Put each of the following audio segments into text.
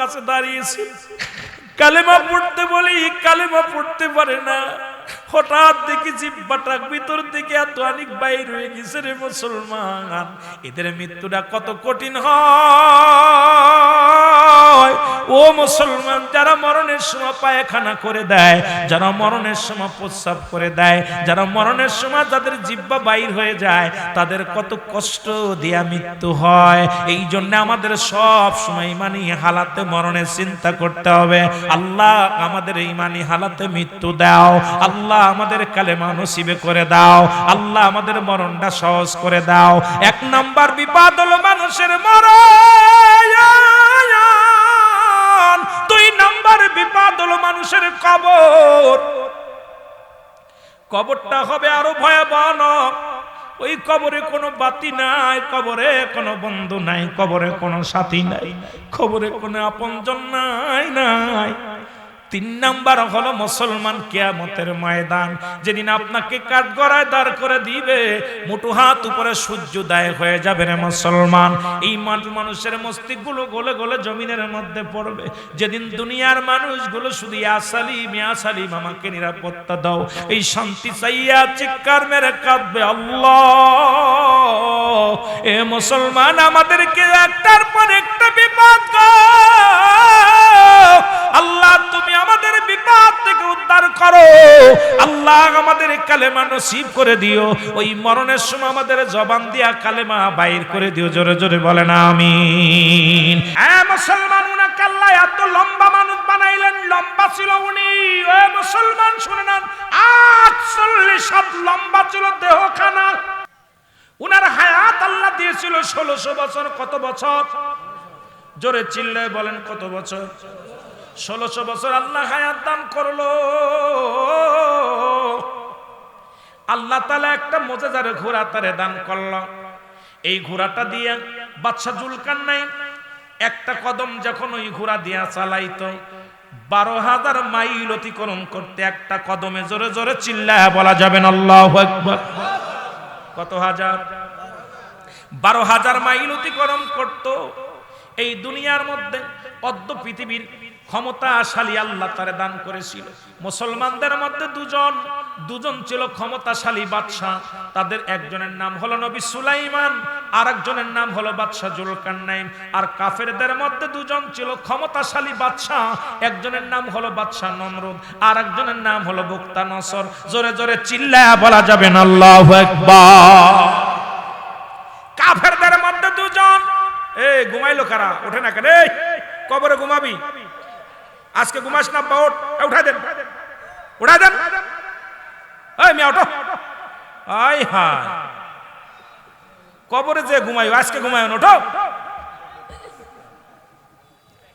কাছে দাঁড়িয়েছি। কালেমা পড়তে বলি কালেমা পড়তে পারে না। হঠাৎ দেখি জিব্বাটা ভিতর থেকে এত অনেক বাইর হয়ে গেছে রে মুসলমান। এদের মৃত্যুটা কত কঠিন হয়। ও মুসলমান, যারা মরণের সময় পায়খানা করে দেয়, যারা মরণের সময় প্রস্রাব করে দেয়, যারা মরণের সময় যাদের জিব্বা বাইর হয়ে যায়, তাদের কত কষ্ট দিয়া মৃত্যু হয়। এই জন্য আমাদের সব সময় ইমানি হালাতে মরণের চিন্তা করতে হবে। আল্লাহ আমাদের ইমানি হালাতে মৃত্যু দাও। আল্লাহ আমাদের কালেমা নসিবে করে দাও। আল্লাহ আমাদের মরণটা সহজ করে দাও। এক নাম্বার বিপদ হলো মানুষের মরণ। দুই নাম্বার বিপদ হলো মানুষের কবর। কবরটা হবে আরও ভয়াবহ। ওই কবরে কোনো বাতি নাই, কবরে কোনো বন্ধু নাই, কবরে কোনো সাথী নাই খবরে কোনো আপনজন নাই নাই। তিন নাম্বার হলো মুসলমান কেয়ামতের ময়দান। যেদিন আপনাকে কাঠ গড়ায় দাঁড় করে দিবে মুঠো হাত উপরে সূর্যোদয় হয়ে যাবে রে মুসলমান। এই মানুষের মস্তিষ্কগুলো গলে গলে জমিনের মধ্যে পড়বে। যেদিন দুনিয়ার মানুষগুলো শুধু ইয়াসালিম ইয়াসালিম আমাকে নিরাপত্তা দাও। এই শান্তি চাইয়া চিৎকার মেরে কাঁদবে আল্লাহ। এ মুসলমান, আমাদেরকে একটার পর একটা আল্লাহ আমাদের কালেমা নসিব করে দিও। ওই মরণের সময় আমাদের জবান দিয়া কালেমা বাইর করে দিও। জোরে জোরে বলে না হ্যাঁ মুসলমান লম্বা ছিল উনার হায়াত আল্লাহ দিয়েছিল ষোলোশো বছর, কত বছর? জোরে চিল্লায় বলেন, কত বছর? ষোলোশো বছর আল্লাহ হায়াত দান করল। আল্লাহ তালা একটা মজাদার ঘোড়া তারে দান করল। এই ঘোড়াটা দিয়ে বাদশা জুলকান নাই একটা কদম যখন ওই ঘোড়া দিয়া চালাইতো, বারো হাজার মাইল অতিক্রম করতে একটা কদমে জোরে জোরে চিল্লায় বলা যাবে কত হাজার? বারো হাজার মাইল অতিক্রম করত। এই দুনিয়ার মধ্যে পদ্ম পৃথিবীর ক্ষমতাশালী আল্লাহ তারে দান করেছিল। মুসলমানদের মধ্যে দুজন দুজন ছিল ক্ষমতাশালী বাদশাহ। তাদের একজনের নাম হলো নবী সুলাইমান আর একজনের নাম হলো বাদশাহ জুলকান্নাইন আর কাফেরদের মধ্যে দুজন ছিল ক্ষমতাশালী বাদশাহ। একজনের নাম হলো বাদশাহ নমরুদ আর একজনের নাম হলো বুক্তা নসর। জোরে জোরে চিল্লায়া বলা যাবে না, আল্লাহু কাফেরদের মধ্যে দুজন এ ঘুমাইলো কারা? ওঠে না কেন? এই, কবরে ঘুমাবি? আজকে ঘুমাস না বাউট উঠাই দেন। উঠাই দেন। এই আই কবরে যে ঘুমাইও, আজকে ঘুমায় না, ওঠো।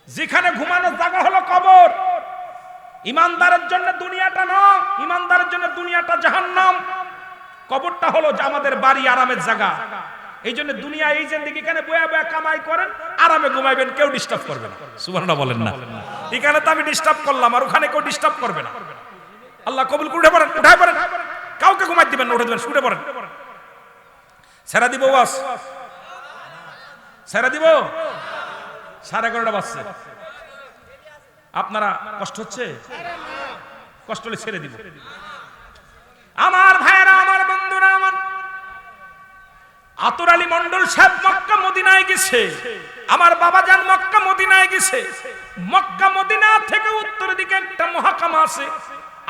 যেখানে ঘুমানোর জায়গা হলো কবর। ইমানদারের জন্য দুনিয়াটা ন, ইমানদারের জন্য দুনিয়াটা জাহান্নাম। কবরটা হলো যে আমাদের বাড়ি আরামের জায়গা। এই জন্য দুনিয়া এই দিকে এখানে বয়া বয়া কামাই করেন, আরামে ঘুমাইবেন, কেউ ডিস্টার্ব করবে না। সুবহানাল্লাহ বলেন না। এখানে তো আমি ডিস্টার্ব করলাম, আর ওখানে কেউ ডিস্টার্ব করবে না। আল্লাহ কবুল উঠে পড়েন উঠাই পড়েন। কাউকে ঘুমাই দিবেন উঠে দিবেন শুটে পড়েন। ছেড়া দিব বাস। ছেড়া দিব? সাড়ে এগারোটা বাজছে। আপনারা কষ্ট হচ্ছে? কষ্ট হলে ছেড়ে দিব। আমার ভাইয়েরা আমার বন্ধুরা আমার আতর আলী মন্ডল সাহেব মক্কা মদিনায় গেছে। আমার বাবা যান মক্কা মদিনায় গেছে। মক্কা মদিনা থেকে উত্তর দিকে একটা মহাকামা আছে।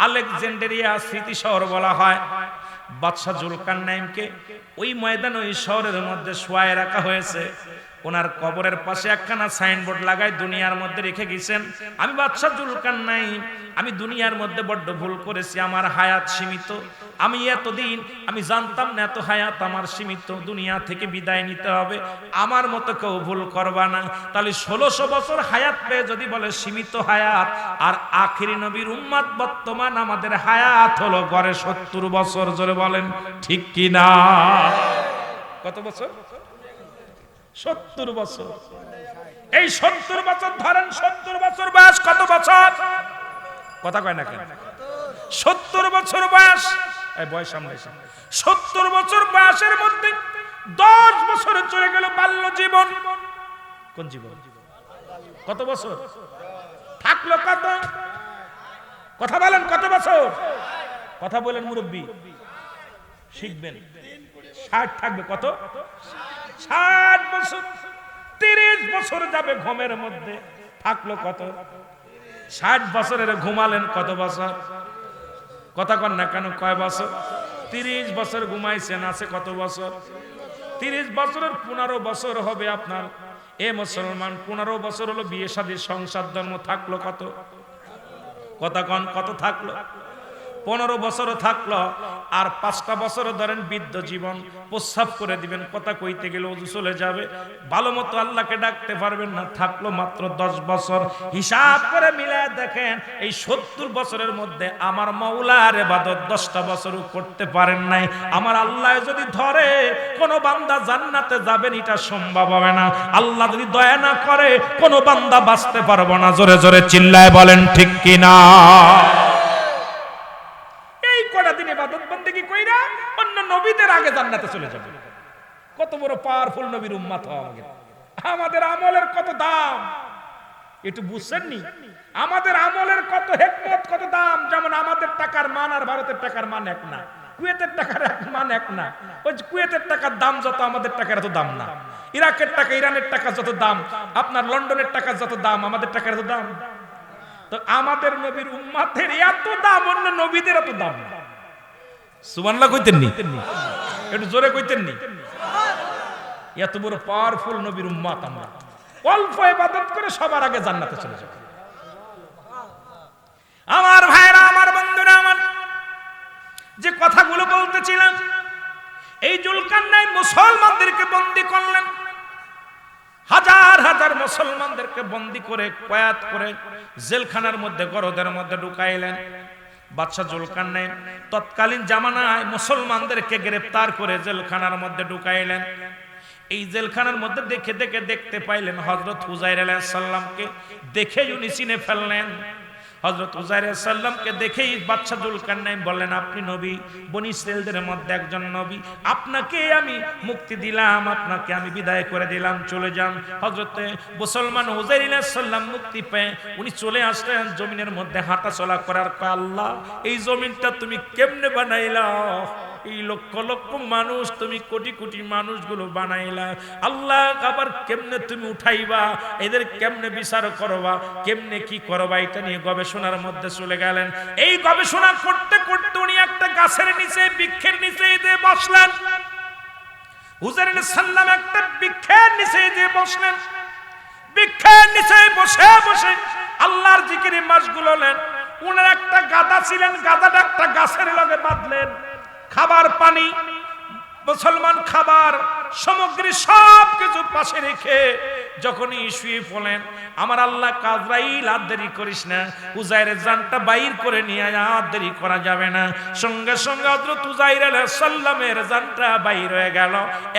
আলেকজান্ডেরিয়া স্মৃতি শহর বলা হয়। বাদশাহ জুলকান নাইমকে ওই ময়দান, ওই শহরের মধ্যে শোয়ায় রাখা হয়েছে। ওনার কবরের পাশে একখানা সাইনবোর্ড লাগাই দুনিয়ার মধ্যে রেখে গেছেন। আমি বাদশাহ জুলকান নাইম আমি দুনিয়ার মধ্যে বড্ড ভুল করেছি, আমার হায়াত সীমিত। আমি এতদিন, আমি জানতাম না এত হায়াত আমার সীমিত। দুনিয়া থেকে বিদায় নিতে হবে। আমার মতো কেউ ভুল করবা না। তাহলে ষোলোশো বছর হায়াত পেয়ে যদি বলে সীমিত হায়াত, আর আখিরি নবীর উম্মাদ বর্তমান আমাদের হায়াত হলো গড়ে সত্তর বছর, জোরে বলেন, ঠিক কি না কত বছর? সত্তর বছর। এই সত্তর বছর ধরেন, সত্তর বছর বয়স কত বছর? কথা কয় না কেন? সত্তর বছর বয়স বয়স সামনে সত্তর বছর বয়সের মধ্যে দশ বছরে চলে গেল বাল্য জীবন। কোন জীবন? কত বছর? থাকল কত? কথা বলেন, কত বছর? কথা বলেন মুরব্বী। শিখবেন। ষাট থাকবে, কত? ষাট। বছর, তিরিশ বছর যাবে ঘুমের মধ্যে। থাকল কত? ষাট বছরের ঘুমালেন কত বছর? কথা কন না কেন, কয় বছর? তিরিশ বছর ঘুমাইছেন, আছে কত বছর? তিরিশ বছরের পনেরো বছর হবে আপনার। এ মুসলমান, পনেরো বছর হলো বিয়ে শাদীর সংসার, ধর্ম, থাকল কত? কথা কন, কত থাকল? পনেরো বছর থাকল, আর পাঁচটা বছর ধরেন বৃদ্ধ জীবন, প্রস্রাব করে দিবেন, কথা কইতে গেলে ওজু চলে যাবে। ভালো মতো আল্লাহকে ডাকতে পারবেন না, থাকল মাত্র দশ বছর। হিসাব করে মিলায় দেখেন, এই সত্তর বছরের মধ্যে আমার মৌলার এবাদত দশটা বছরও করতে পারেন নাই। আমার আল্লাহ যদি ধরে, কোন বান্দা জান্নাতে যাবেন এটা সম্ভব হবে না। আল্লাহ যদি দয়া না করে, কোনো বান্দা বাঁচতে পারব না। জোরে জোরে চিল্লায় বলেন, ঠিক কিনা এই কটা দিন ইবাদত বন্দেগি কইরা অন্য নবীদের আগে জান্নাতে চলে যাবে। কত বড় পাওয়ারফুল নবীর উম্মাত আমাদের। আমাদের আমলের কত দাম? একটু বুঝছেননি? আমাদের আমলের কত হেকমত, কত দাম? যেমন আমাদের টাকার মান আর ভারতের টাকার মান এক না। কুয়েতের টাকার এক মান এক না। ওই কুয়েতের টাকার দাম যত, আমাদের টাকার এত দাম না। ইরাকের টাকা, ইরানের টাকা যত দাম। আপনার লন্ডনের টাকা যত দাম, আমাদের টাকার এত দাম। তো আমাদের নবীর উম্মাতের এত দাম, অন্য নবীদের এত দাম না। সুবহানাল্লাহ কইতেন নি একটু জোরে কইতেন নি এত বড় পাওয়ারফুল নবীর উম্মাত আমরা। অল্প ইবাদত করে সবার আগে জান্নাতে চলে যাব। আমার ভাইরা, আমার বন্ধুরা, আমার যে কথাগুলো বলতেছিলাম, এই জুলকান্নাই মুসলমানদেরকে বন্দি করলেন। হাজার হাজার মুসলমানদেরকে বন্দি করে কয়াত করে জেলখানার মধ্যে, গরদের মধ্যে ঢুকাইলেন। বাদশাহ নেয় তৎকালীন জামানায় মুসলমানদেরকে গ্রেফতার করে জেলখানার মধ্যে ঢুকাইলেন। এই জেলখানার মধ্যে দেখে দেখে দেখতে পাইলেন হজরত হুজাইর আলাইসাল্লামকে দেখে উনি চিনে ফেললেন। হজরত উজাইর সাল্লামকে দেখেই জুলকার নাই বললেন, আপনি নবী, বনি সেলদের মধ্যে একজন নবী। আপনাকে আমি মুক্তি দিলাম, আপনাকে আমি বিদায় করে দিলাম, চলে যান। হজরতে মুসলমান উজাইর সাল্লাম মুক্তি পেয়ে উনি চলে আসলেন জমিনের মধ্যে হাঁটা চলা করার আল্লাহ, এই জমিনটা তুমি কেমনে বানাইলা? এই লক্ষ লক্ষ মানুষ, তুমি কোটি কোটি মানুষগুলো বানাইলা। আল্লাহ আবার কেমনে তুমি উঠাইবা? এদের কেমনে বিচার করবা? কেমনে কি করবা? এটা নিয়ে গবেষণার মধ্যে চলে গেলেন। এই গবেষণা করতে করতে উনি একটা গাছের নিচে, বৃক্ষের নিচে যে বসলেন। হুজের সাল্লাম একটা বৃক্ষের নিচে যে বসলেন। বৃক্ষের নিচে বসে বসে আল্লাহর জিকিরি মাসগুলো নেন। উনার একটা গাদা ছিলেন গাদাটা একটা গাছের লগে বাঁধলেন। খাবার, পানি, মুসলমান খাবার, সামগ্রী সব কিছু পাশে রেখে যখনই শুয়ে পড়লেন, আমার আল্লাহ কাজরাইল, আর দেরি করিস না। উজাইরের জানটা বাইর করে নিয়ে আর দেরি করা যাবে না। সঙ্গে সঙ্গে হযরত উজাইর সাল্লামের জানটা বাইর হয়ে গেল।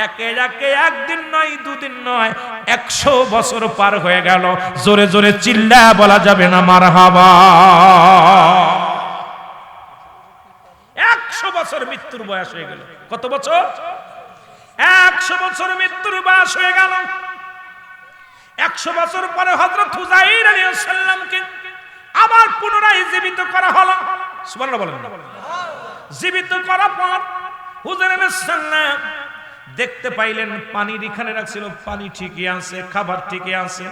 একে একে একদিন নয়, দুদিন নয়, একশো বছর পার হয়ে গেল। জোরে জোরে চিল্লা বলা যাবে না, মারহাবা। একশো বছর মৃত্যুর বয়স হয়ে গেল। কত বছর? একশো বছর মৃত্যুর বয়স হয়ে গেল। একশো বছর পরে হজরত হুজাইর আলী সাল্লামকে আবার পুনরায় জীবিত করা হলো। বলেন জীবিত করার পর হুজাইর সাল্লাম দেখতে পাইলেন, পানির এখানে রাখছিল, পানি ঠিকই আছে, খাবার ঠিকই আছে।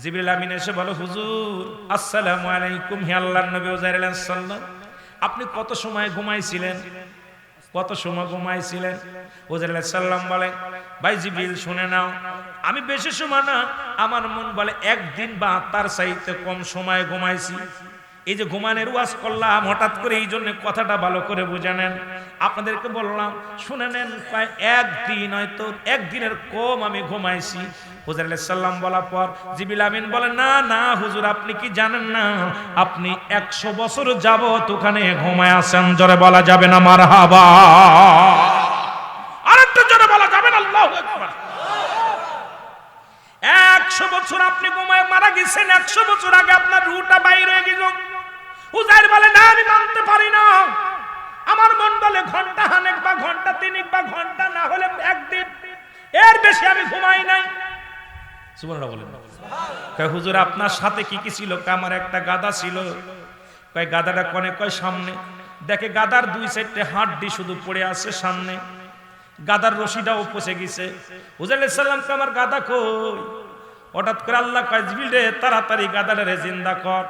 জিবরিল আমিন এসে বলো, হুজুর, আসসালামু আলাইকুম হে আল্লাহর নবী হুজাইর আলাইহিস সালাম। আপনি কত সময় ঘুমাইছিলেন? কত সময় ঘুমাইছিলেন? হুজুর সালাম বলে, ভাই জিবরিল, শুনে নাও। আমি বেশি সময় না, আমার মন বলে একদিন বা তার চাইতে কম সময় ঘুমাইছি। এই যে ঘুমানের ওয়াজ করলাম, হঠাৎ করে এই জন্য কথাটা ভালো করে বুঝে নেন। আপনাদেরকে বললাম, শুনে নেন, প্রায় একদিন হয়তো একদিনের কম আমি ঘুমাইছি। হুজুর আলাইহিস সালাম বলার পর জিবিল আমিন বলে, না না, হুজুর, আপনি কি জানেন না? আপনি একশো বছর যাবত ওখানে ঘুমায় আছেন। জোরে বলা যাবে না মার হাবা আরেকটু জোরে বলা যাবে না, আল্লাহু একশো বছর আপনি ঘুমায় মারা গেছেন, একশো বছর আগে আপনার রুটা বাইর হয়ে গেল। হুজাইর বলে, না, আমি মানতে পারি না। আমার মন বলে, ঘণ্টা হানেক বা ঘণ্টা তিনিক বা ঘণ্টা না হলে একদিন। এর বেশি আমি ঘুমাই নাই। সুবহানাল্লাহ বলেন। কয়, হুজুর, আপনার সাথে কি কি ছিল? আমার একটা গাদা ছিল। কয়, গাদাটা কনে? কয়, সামনে। দেখে গাদার দুই সাইডে হাড্ডি শুধু পড়ে আছে সামনে। গাদার রশিটাও পচে গেছে। হুজুর সাল্লাম আমার গাদা কই? হঠাৎ করে আল্লাহ কয় রে, তাড়াতাড়ি গাদাটা রে জিন্দা কর।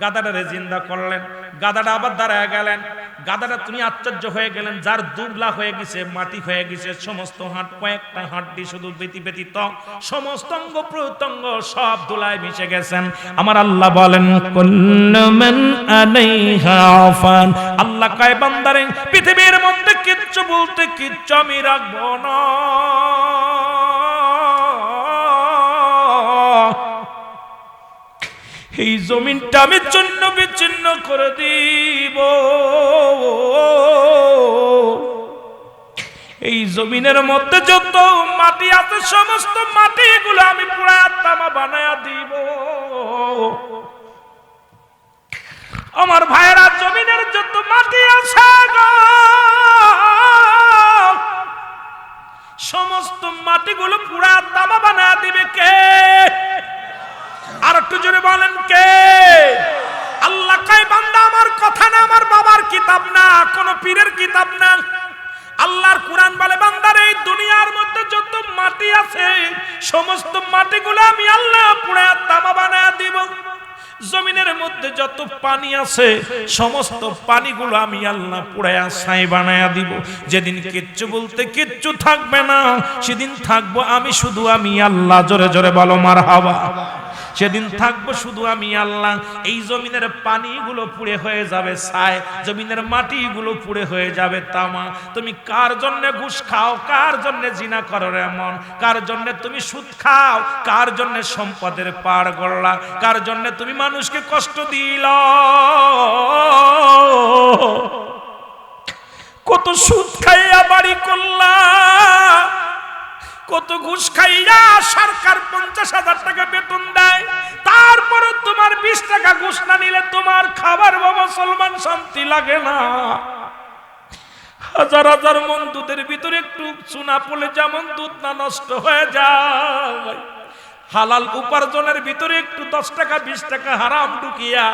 গাদাটা রে জিন্দা করলেন। গাদাটা আবার দাঁড়ায় গেলেন। গাদাটা তুমি আশ্চর্য হয়ে গেলেন, যার দুবলা হয়ে গেছে, মাটি হয়ে গেছে, সমস্ত হাট, কয়েকটা হাড্ডি শুধু বেতি ব্যতীত সমস্ত অঙ্গ প্রত্যঙ্গ সব দুলায় মিশে গেছেন। আমার আল্লাহ বলেন আল্লাহ কয়, বান্দারে, পৃথিবীর মধ্যে কিচ্ছু বলতে কিচ্ছু আমি রাখব না। এই জমিনটা আমি চূন্য বিচ্ছিন্ন করে দিব। এই জমিনের মধ্যে যত মাটি আছে, সমস্ত মাটিগুলো আমি পুরা তামা বানায়া দিব। আমার ভাইয়েরা, জমিনের যত মাটি আছে সমস্ত মাটিগুলো পুরা তামা বানায়া দিবে কে? আর একটু জোরে বলেন কে? আল্লাহ কাই বান্দা, আমার কথা না, আমার বাবার কিতাব না, কোন পীরের কিতাব না। আল্লাহর কোরআন বলে, বান্দার, এই দুনিয়ার মধ্যে যত মাটি আছে, সমস্ত মাটিগুলো আমি আল্লাহ পুড়ে তামা বানায় দিব। জমিনের মধ্যে যত পানি আছে, সমস্ত পানিগুলো আমি আল্লাহ পুড়ায়া ছাই বানায়া দিব। যেদিন কিচ্ছু বলতে কিচ্ছু থাকবে না, সেদিন থাকব আমি শুধু, আমি আল্লাহ, জোরে জোরে বলো মার হাওয়া সেদিন থাকব শুধু আমি আল্লাহ। এই জমিনের পানিগুলো পুড়ে হয়ে যাবে, ছাই। জমিনের মাটিগুলো পুড়ে হয়ে যাবে, তামা। তুমি কার জন্য ঘুষ খাও, কার জন্য জিনা করো এমন কার জন্য তুমি সুদ খাও, কার জন্য সম্পদের পার গড়লা? কার জন্য তুমি মানুষকে কষ্ট দিল? কত সুদ খাইয়া বাড়ি করলা? কত ঘুষ খাইয়া সরকার পঞ্চাশ হাজার টাকা বেতন দেয়। তারপরে তোমার বিশ টাকা ঘুষ না নিলে তোমার খাবার বাবা সলমান শান্তি লাগে না। হাজার হাজার মন দুধের ভিতরে একটু চুনা পড়লে যেমন দুধ না নষ্ট হয়ে যায়। হালাল উপার্জনের ভিতরে একটু দশ টাকা, বিশ টাকা হারাম ঢুকিয়া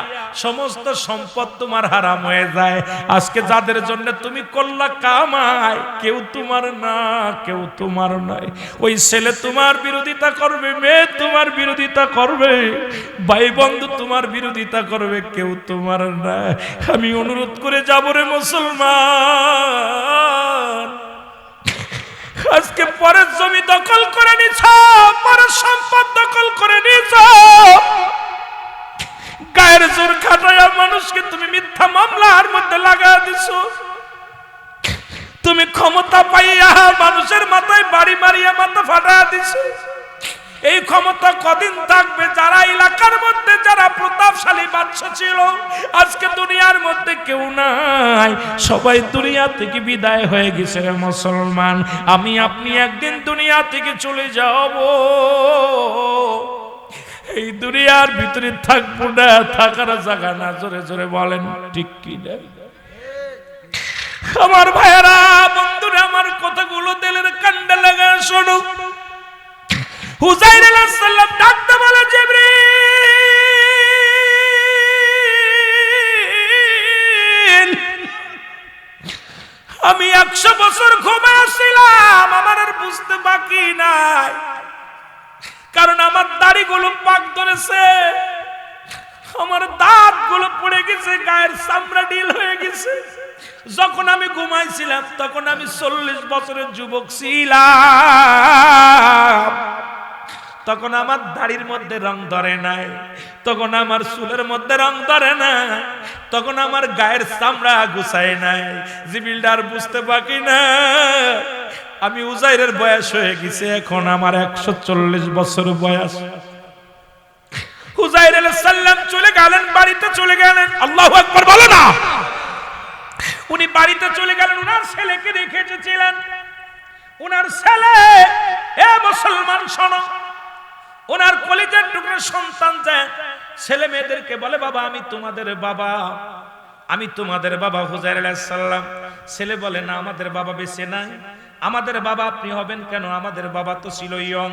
সমস্ত সম্পদ তোমার হারাম হয়ে যায়। আজকে যাদের জন্য তুমি করলা কামাই, কেউ তোমার না, কেউ তোমার নাই ওই ছেলে তোমার বিরোধিতা করবে, মেয়ে তোমার বিরোধিতা করবে, ভাই বন্ধু তোমার বিরোধিতা করবে, কেউ তোমার না। আমি অনুরোধ করে যাব রে মুসলমান। আজকে পরের জমি সবাই দুনিয়া থেকে বিদায় হয়ে গেছে রে মুসলমান। আমি আপনি একদিন দুনিয়া থেকে চলে যাব। এই দুনিয়ার ভিতরে থাকব না, থাকার জায়গা না, জোরে জোরে বলেন, ঠিক কি না? আমার ভাইয়েরা, বন্ধুরা, আমার কথাগুলো দিলের কান্ডা লাগা শোনো। হুজাইর আলাইহিস সালাম ডাকতে আমি একশো বছর ঘুমে আসছিলাম, আমার আর বুঝতে বাকি নাই। কারণ আমার দাড়িগুলো পাক ধরেছে, আমার দাঁতগুলো পড়ে গেছে, গায়ের চামড়া ডিল হয়ে গেছে। যখন আমি ঘুমাইছিলাম, তখন আমি চল্লিশ বছরের যুবক ছিলাম। তখন আমার দাড়ির মধ্যে রং ধরে নাই, তখন আমার চুলের মধ্যে রং ধরে না তখন আমার গায়ের চামড়া গুছায় নাই। জিবিলডার বুঝতে বাকি না, আমি উজাইরের বয়স হয়ে গেছে, এখন আমার একশো চল্লিশ বছর বয়স। হুজাইর সালাম চলে গেলেন, বাড়িতে চলে গেলেন। আল্লাহ আকবার, বলো না। উনি বাড়িতে চলে গেলেন, উনার ছেলেকে রেখে এসেছিলেন। উনার ছেলে, এ মুসলমান শোনো। ওনার কলিজার টুকরো সন্তান যায়। ছেলে মেয়েদেরকে বলে, বাবা, আমি তোমাদের বাবা। আমি তোমাদের বাবা হুজাইর আলাইহিস ছেলে বলে, না, আমাদের বাবা বেঁচে নাই। আমাদের বাবা আপনি হবেন কেন? আমাদের বাবা তো ছিল ইয়ং।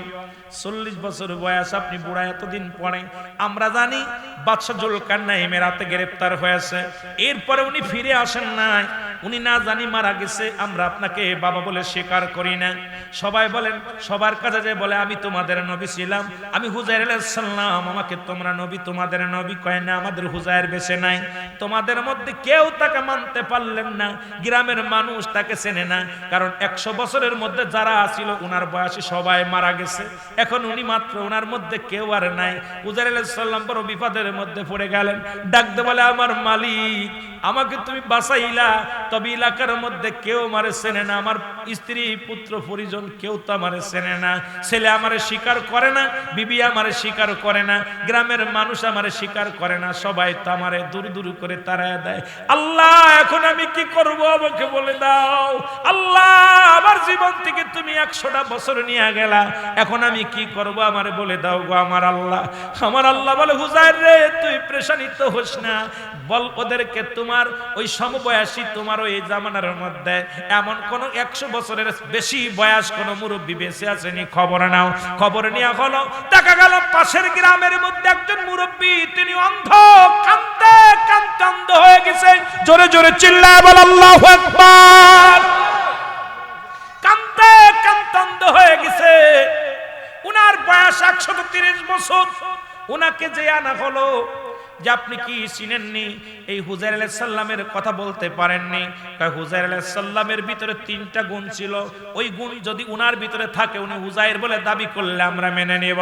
চল্লিশ বছর বয়স, আপনি বুড়া, এতদিন পরে। আমরা জানি বাদশাহ জুলকান্না এমেরাতে গ্রেপ্তার হয়েছে। এরপরে উনি ফিরে আসেন নাই। উনি না জানি মারা গেছে, আমরা আপনাকে বাবা বলে স্বীকার করি না। সবাই বলেন, সবার কাছে যে বলে, আমি তোমাদের নবী ছিলাম। আমি হুজাইর সাল্লাম আমাকে তোমরা নবী, তোমাদের নবী কয় না, আমাদের হুজাইর বেছে নাই। তোমাদের মধ্যে কেউ তাকে মানতে পারলেন না, গ্রামের মানুষ তাকে চেনে না। কারণ একশো বছরের মধ্যে যারা ছিল, উনার বয়সে সবাই মারা গেছে। এখন উনি মাত্র উনার মধ্যে কেউ আর নাই। হুজাইর সাল্লাম বড় বিপদের মধ্যে পড়ে গেলেন। ডাকতে বলে, আমার মালিক, আমাকে তুমি বাঁচাইলা তবে এলাকার মধ্যে কেউ আমারে চেনে না। আমার স্ত্রী, পুত্র, পরিজন কেউ তো আমারে চেনে না। ছেলে আমারে স্বীকার করে না, বিবি আমারে স্বীকার করে না, গ্রামের মানুষ আমারে স্বীকার করে না, সবাই তো আমারে দূর দূর করে তাড়ায় দেয়। আল্লাহ, এখন আমি কি করব? আমাকে বলে দাও। আল্লাহ, আমার জীবন থেকে তুমি একশোটা বছর নিয়ে গেলা। এখন আমি কি করব? আমার বলে দাও গো আমার আল্লাহ। আমার আল্লাহ বলে হুজার রে, তুই প্রেশানিত হোস না। বল ওদেরকে, তোমার ওই সমবয়সী তোমার ওই জামানার মধ্যে এমন কোন একশো বছরের বেশি বয়স কোন মুরব্বী বেঁচে আসেনি, খবর নাও। খবর নেওয়া হলো, দেখা গেল পাশের গ্রামের মধ্যে একজন মুরব্বী, তিনি অন্ধ কান্দে কান্দে অন্ধ হয়ে গেছে। জোরে জোরে চিল্লায় বল, আল্লাহ কান্দে কান্দে অন্ধ হয়ে গেছে। উনার বয়স একশো বছর। উনাকে যে আনা হলো যে আপনি কি চিনেননি? এই হুজাইর আলাইহিস সাল্লামের কথা বলতে পারেননি। হুজাইর আলাইহিস সাল্লামের ভিতরে তিনটা গুণ ছিল। ওই গুণ যদি উনার ভিতরে থাকে, উনি হুজাইর বলে দাবি করলে আমরা মেনে নেব।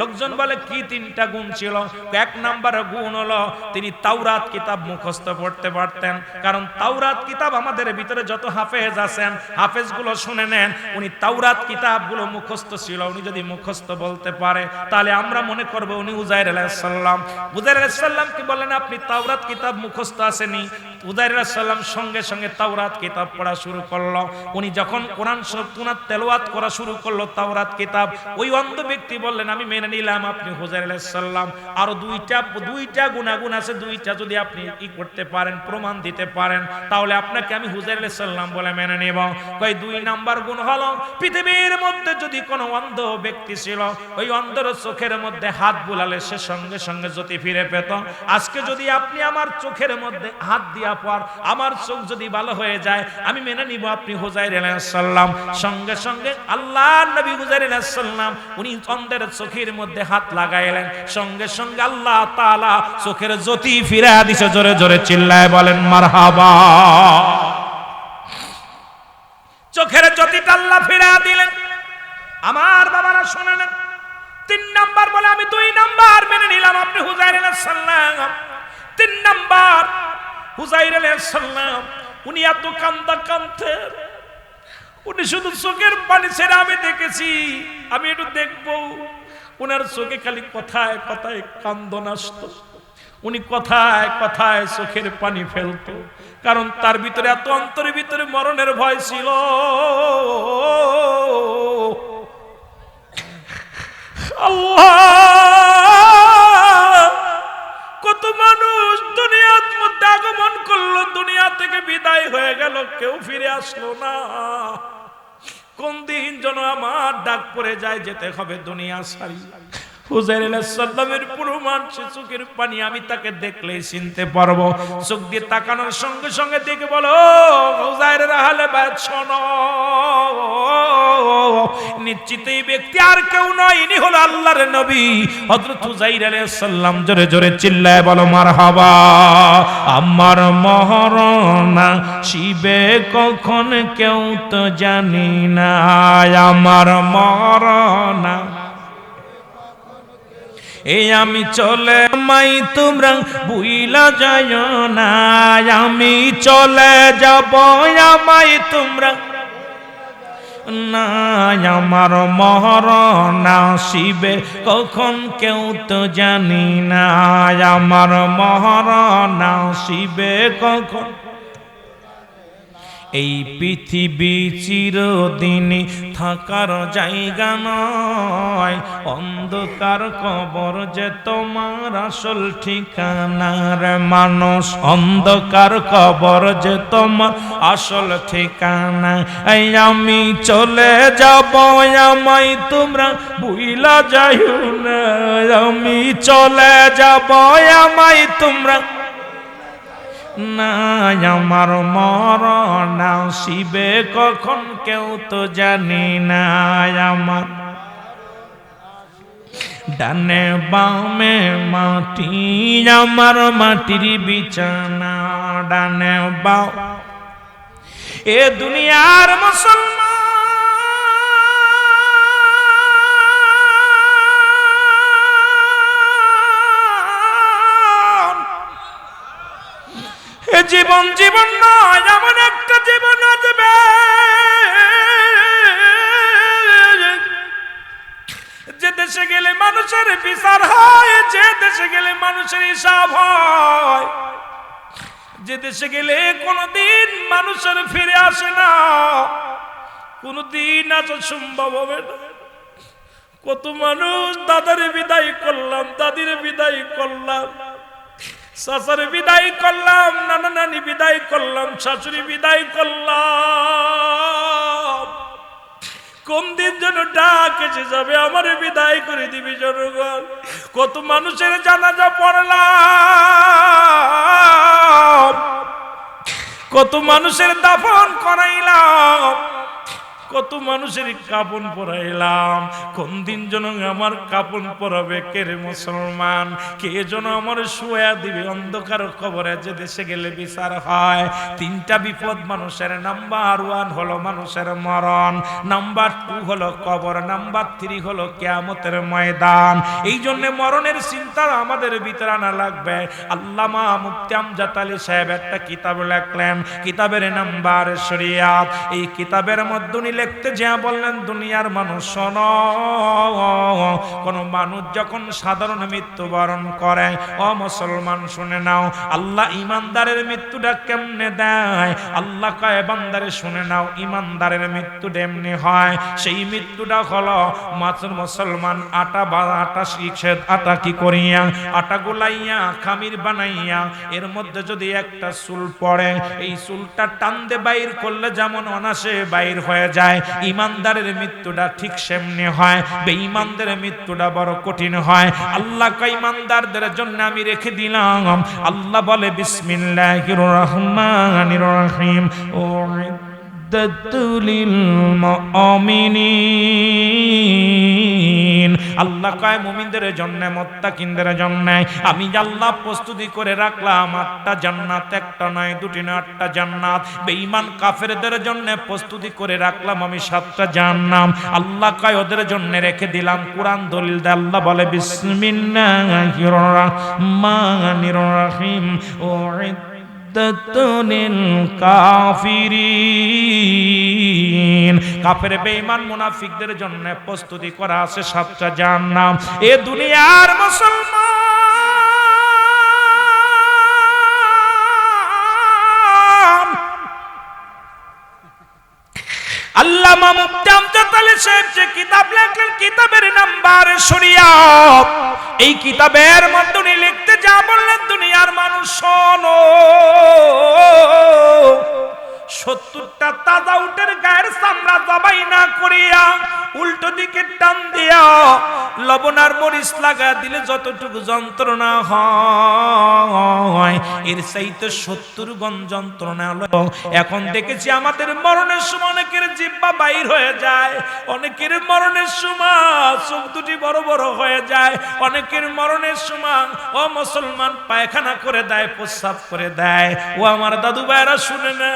লোকজন বলে, কি তিনটা গুণ ছিল? এক নাম্বার গুণ হলো, তিনি তাওরাত কিতাব মুখস্থ পড়তে পারতেন। কারণ তাওরাত কিতাব আমাদের ভিতরে যত হাফেজ আছেন, হাফেজগুলো শুনে নেন, উনি তাওরাত কিতাবগুলো মুখস্থ ছিল। উনি যদি মুখস্থ বলতে পারে, তাহলে আমরা মনে করব উনি উজাইর আলাইহিস সাল্লাম উজাইর আলাইহিস সাল্লাম কি বলেন, আপনি তাওরাত কিতাব মুখস্থ আসেনি আলাইহিস সাল্লাম সঙ্গে সঙ্গে তাওরাত কিতাব পড়া শুরু করল। উনি যখন কোরআন শরীফ তুনাত তেলাওয়াত করা শুরু করল, তাওরাত কিতাব, ওই অন্ধ ব্যক্তি বললেন, আমি মেনে নিলাম আপনি হুজাইর আলাইহিস সাল্লাম আরও দুইটা দুইটা গুণাগুণ আছে, দুইটা যদি আপনি ই করতে পারেন, প্রমাণ দিতে পারেন, তাহলে আপনাকে আমি হুজাইর আলাইহিস সাল্লাম বলে মেনে নেব। কই দুই নাম্বার গুণ হলো, পৃথিবীর মধ্যে যদি কোনো অন্ধ ব্যক্তি ছিল, ওই অন্ধর চোখের মধ্যে হাত বুলালে সে সঙ্গে সঙ্গে জ্যোতি ফিরে পেত। আজকে যদি আপনি আমার চোখের মধ্যে হাত দিয়া পর আমার চোখ যদি ভালো হয়ে যায়, আমি মেনে নিব আপনি হুজাইর সাল্লাম সঙ্গে সঙ্গে আল্লাহ নবী হুজাইর সাল্লাম উনি অন্ধের চোখের মধ্যে হাত লাগাইলেন। সঙ্গে সঙ্গে আল্লাহ তাআলা চোখের জ্যোতি ফিরে দিছে, জোরে জোরে চিল্লায় বলেন, মারহাবা। চোখের জ্যোতিটা আল্লাহ ফিরে দিলেন। আমার বাবারা শুনে নেন তিন নাম্বার বলে আমি দুই নাম্বার মেনে নিলাম আপনি হুজাইর সাল্লাম তিন নাম্বার হুজাইর সাল্লাম উনি এত কান্দা কান্দে উনি শুধু চোখের পানি ছেড়ে আমি দেখেছি, আমি একটু দেখব। উনার চোখে খালি কথায় কথায় কান্দন আসতো। উনি কথায় কথায় চোখের পানি ফেলতো, কারণ তার ভিতরে এত অন্তরের ভিতরে মরণের ভয় ছিল। কত মানুষ দুনিয়ার মধ্যে আগমন করল, দুনিয়া থেকে বিদায় হয়ে গেল, কেউ ফিরে আসলো না। কোন দিন যেন আমার ডাক পড়ে যায়, যেতে হবে দুনিয়া সারি হুজাইর পানি, আমি তাকে দেখলেই চিনতে পারব। তাকানোর সঙ্গে সঙ্গে দেখে নিশ্চিত এই ব্যক্তি আর কেউ নয় ইনি হলো আল্লাহর নবী। হযরত হুজাইর আলাইহিস জোরে জোরে চিল্লায় বলো, মারহাবা। আমার মহরনা শিবে কখন কেউ তো জানি না। আমার মরনা এই আমি চলে মাই তোমরা বুইলা যায় না, আমি চলে যাব আমাই তোমরা। না, আমার মহরনা শিবে কখন কেউ তো জানি না, আমার মহর না শিবে কখন এই পৃথিবী চিরদিনই থাকার জায়গা নয়। অন্ধকার কবর যে তোমার আসল ঠিকানার মানুষ। অন্ধকার কবর যে তোমার আসল ঠিকানা। এই আমি চলে যাব, আমায় তোমরা বুইলা যাইও না। আমি চলে যাব, আমায় তোমরা না আমার মরণ শিবে কখন? কেউ তো জানি নাই আমার। ডানে বামে মাটি, আমার মাটির বিছানা। ডানে বাও এ দুনিয়ার মুসলমান জীবন জীবন নয়, এমন একটা জীবন আসবে। যে দেশে গেলে মানুষের বিচার হয়, যে দেশে গেলে মানুষের হিসাব হয়। যে দেশে গেলে কোনোদিন মানুষের ফিরে আসে না। কোনোদিন আসা সম্ভব হবে না। কত মানুষ দাদারে বিদায় করলাম, দাদিরে বিদায় করলাম শাশুড়ি বিদায় করলাম নানা বিদায় করলাম, শাশুড়ি বিদায় করলাম। কোন দিন যেন ডাক এসে যাবে, আমার বিদায় করে দিবি জনগণ। কত মানুষের জানাজা পড়লাম। কত মানুষের দাফন করাইলাম। কত মানুষের কাপন পরাইলাম। কোন দিন যেন আমার কাপন পরাবে কে রে মুসলমান? কে যেন আমার শুয়া দিবে? অন্ধকার কবরে যে দেশে গেলে বিচার হয়। তিনটা বিপদ মানুষের। নাম্বার ওয়ান হলো মানুষের মরণ। নাম্বার টু হলো কবর। নাম্বার থ্রি হলো কেয়ামতের ময়দান। এই জন্য মরণের চিন্তা আমাদের ভিতরে আনা লাগবে। আল্লামা মুফতি আমজাদ আলী সাহেব একটা কিতাব লেখলেন। কিতাবের নাম্বার শরিয়াত। এই কিতাবের মধ্যে উনি লিখতে যা বললেন দুনিয়ার মানুষ, শোন। কোন মানুষ যখন সাধারণ মৃত্যুবরণ করে, ও মুসলমান শুনে নাও, আল্লাহ ইমানদারের মৃত্যুটা কেমনে দেয়? আল্লাহ কয়, বান্দারে শুনে নাও, ইমানদারের মৃত্যু এমনি হয়। সেই মৃত্যুটা হলো মাত্র মুসলমান আটা বা আটা শিখে আটা কি করিয়া? আটা গুলাইয়া, খামির বানাইয়া, এর মধ্যে যদি একটা চুল পড়ে, এই চুলটা টানতে বাইর করলে যেমন অনাসে বাইর হয়ে যায় ইমানদারের মৃত্যুটা ঠিক সেমনি হয়, বেঈমানদের মৃত্যুটা বড় কঠিন হয়। আল্লাহ ইমানদারদের জন্য আমি রেখে দিলাম। আল্লাহ বলে, বিসমিল্লাহির রহমানির রহিম। ও মুমিনিন আল্লাহ কয়, মুমিনদের জন্য, মুত্তাকিনদের জন্য। আমি আল্লাহ প্রস্তুতি করে রাখলাম, আটটা জান্নাত, একটা নয়, দুটি নয়, আটটা জান্নাত। বেঈমান কাফেরদের জন্য প্রস্তুতি করে রাখলাম আমি সাতটা জান্নাম আল্লাহ কয়, ওদের জন্য রেখে দিলাম, কোরআন দলিল দে আল্লাহ বলে বিসমিল্লাহির রহমানির রহিম ও কাফিরিন কাফের বেঈমান মুনাফিকদের জন্য প্রস্তুতি করা আছে সাতটা জাহান্নাম। এ দুনিয়ার মুসলমান। যে কিতাব কিতাবের শরিয়াত এই কিতাবের মধ্যে লিখতে যা বললেন, দুনিয়ার মানুষ শোনো। সত্তরটা তাজা উটের গায়ের চামড়া জবাই না করিয়া উল্টো দিকে টান দিয়া লবণ আর মরিচ লাগা দিলে যতটুকু যন্ত্রণা হয়। এর চাইতে সত্তর গণ যন্ত্রণা হলো, এখন দেখেছি আমাদের মরণের সময় অনেকের জিব্বা বাইর হয়ে যায়, অনেকের মরণের সময় চোখ দুটি বড় বড় হয়ে যায়, অনেকের মরণের সময়, ও মুসলমান পায়খানা করে দেয়, প্রস্রাব করে দেয়। ও আমার দাদু ভাইরা শুনে না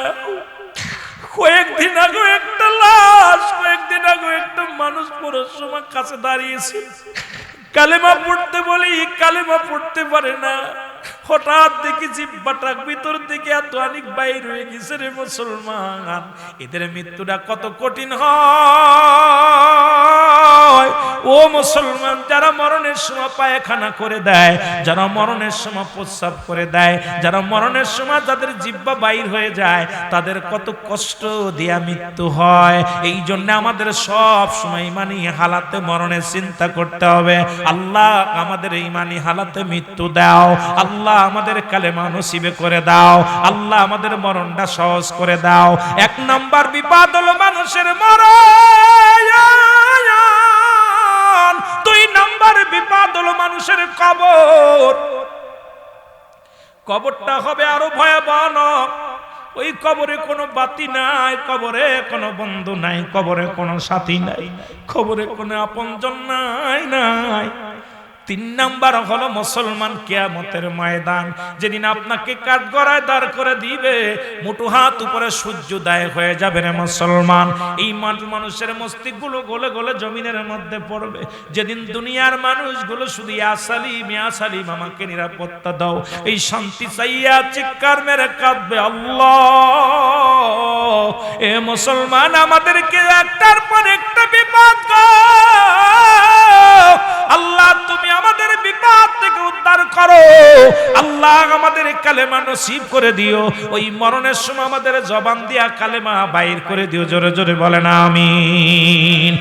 কয়েকদিন আগে একটা লাশ, কয়েকদিন আগে একটা মানুষ পড়ার সময় কাছে দাঁড়িয়েছে। কালেমা পড়তে বলে, কালেমা পড়তে পারে না। হঠাৎ দেখি জিব্বাটা ভিতর থেকে এত অনেক বাইর হয়ে গেছে রে মুসলমান। এদের মৃত্যুটা কত কঠিন হয়। ও মুসলমান, যারা মরণের সময় পায়খানা করে দেয়, যারা মরণের সময় প্রস্রাব করে দেয়, যারা মরণের সময় যাদের জিব্বা বাইর হয়ে যায়, তাদের কত কষ্ট দিয়া মৃত্যু হয়। এই জন্য আমাদের সব সময় ইমানি হালাতে মরণের চিন্তা করতে হবে। আল্লাহ আমাদের ইমানি হালাতে মৃত্যু দাও। আল্লাহ আমাদের কালেমা নসিবে করে দাও। আল্লাহ আমাদের মরণটা সহজ করে দাও। এক নাম্বার বিপদ হলো মানুষের মরণ। নাম্বার বিপদ হলো মানুষের কবর। কবরটা হবে আরও ভয়াবহ। ওই কবরে কোনো বাতি নাই, কবরে কোনো বন্ধু নাই, কবরে কোনো সাথী নাই, কবরে কোনো আপনজন নাই নাই। তিন নাম্বার হলো মুসলমান কেয়ামতের ময়দান। যেদিন আপনাকে কাঠ গড়ায় দাঁড় করে দিবে মুঠো হাত উপরে সূর্য দায় হয়ে যাবে রে মুসলমান। এই মানুষ মানুষের মস্তিষ্কগুলো গলে গলে জমিনের মধ্যে পড়বে। যেদিন দুনিয়ার মানুষগুলো শুধু ইয়াসালিম ইয়াসালিম আমাকে নিরাপত্তা দাও। এই শান্তি চাইয়া চিৎকার মেরে কাঁদবে আল্লাহ। এ মুসলমান, আমাদেরকে একটার পর একটা বিপদ তুমি আমাদের বিপদ থেকে উদ্ধার করো। আল্লাহ আমাদের কালেমা নসিব করে দিও। ওই মরণের সময় আমাদের জবান দিয়া কালেমা বাইর করে দিও। জোরে জোরে বলেন, আমিন।